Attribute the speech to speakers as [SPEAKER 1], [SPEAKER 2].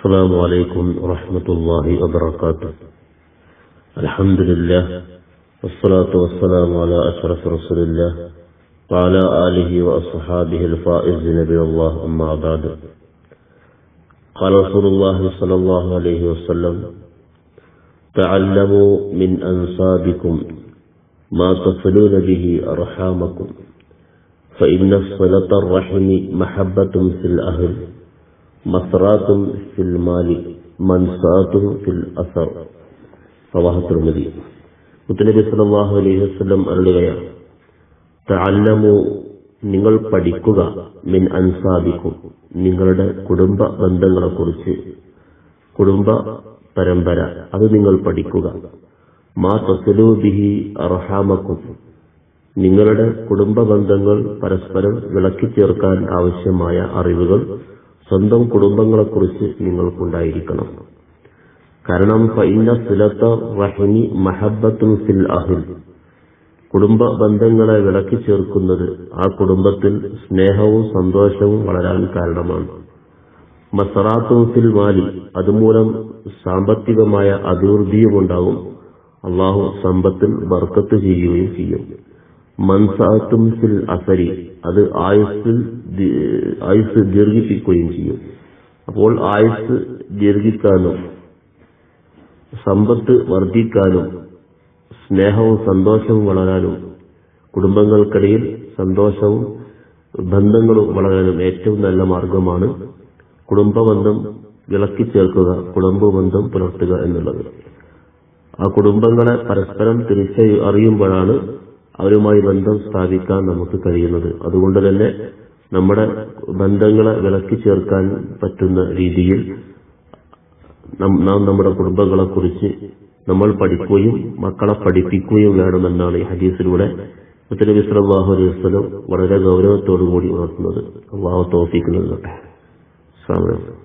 [SPEAKER 1] السلام عليكم ورحمة الله وبركاته. الحمد لله والصلاة والسلام على أشرف رسول الله وعلى آله وأصحابه الفائز نبي الله أما بعد. قال رسول الله صلى الله عليه وسلم تعلموا من أنصابكم ما تصلون به أرحامكم فإن صلة الرحم محبة في الأهل. മസ്റാത്തും ഫിൽ മാലി മൻസാത്തും ഫിൽ അസർ. പ്രവാഹത്തിലുമതി മുത്തനബി സലാഹു അലൈഹി വസ്ലം അരുളുകയാണ് തല്ലമു നിങ്ങൾ പഠിക്കുക മിൻ അൻസാബിക്കും. നിങ്ങളുടെ കുടുംബ ബന്ധങ്ങളെക്കുറിച്ച് കുടുംബ പരമ്പര അത് നിങ്ങൾ പഠിക്കുക. മാ തസലൂബിഹി അർഹാമക്കും. നിങ്ങളുടെ കുടുംബ ബന്ധങ്ങൾ പരസ്പരം വിളക്കി വിളക്കിച്ചേർക്കാൻ ആവശ്യമായ അറിവുകൾ സ്വന്തം കുടുംബങ്ങളെക്കുറിച്ച് നിങ്ങൾക്കുണ്ടായിരിക്കണം. കാരണം ഫൈന സുലത്ത വഹനി മഹബത്തുൻ ഫിൽ അഹിൽ. കുടുംബ ബന്ധങ്ങളെ വിളക്കി ചേർക്കുന്നത് ആ കുടുംബത്തിൽ സ്നേഹവും സന്തോഷവും വളരാൻ കാരണമാണ്. മസറാത്തും ഫിൽ മാലി അതുമൂലം സാമ്പത്തികമായ അഭിവൃദ്ധിയും ഉണ്ടാകും അള്ളാഹു സമ്പത്തിൽ ബർക്കത്ത് ചെയ്യുകയും ചെയ്യും. മൻസാത്തും അസരി. അത് ആയുസ്സിൽ ആയുസ് ദീർഘിപ്പിക്കുകയും ചെയ്യും. അപ്പോൾ ആയുസ് ദീർഘിക്കാനും സമ്പത്ത് വർദ്ധിക്കാനും സ്നേഹവും സന്തോഷവും വളരാനും കുടുംബങ്ങൾക്കിടയിൽ സന്തോഷവും ബന്ധങ്ങളും വളരാനും ഏറ്റവും നല്ല മാർഗമാണ് കുടുംബബന്ധം വിളക്കി ചേർക്കുക കുടുംബബന്ധം പുലർത്തുക എന്നുള്ളത്. ആ കുടുംബങ്ങളെ പരസ്പരം തിരിച്ചറി അറിയുമ്പോഴാണ് അവരുമായി ബന്ധം സ്ഥാപിക്കാൻ നമുക്ക് കഴിയുന്നത്. അതുകൊണ്ട് തന്നെ നമ്മുടെ ബന്ധങ്ങളെ വിളക്കി ചേർക്കാൻ പറ്റുന്ന രീതിയിൽ നാം നമ്മുടെ കുടുംബങ്ങളെ കുറിച്ച് നമ്മൾ പഠിക്കുകയും മക്കളെ പഠിപ്പിക്കുകയും വേണമെന്നാണ് ഈ ഹദീസിലൂടെ മുത്തനബി സല്ലല്ലാഹു അലൈഹി വസല്ലം വളരെ ഗൗരവത്തോടു കൂടി ഉണർത്തുന്നത് അള്ളാഹു തോഫിക്കുന്നത് അസ്സാം വലൈക്കും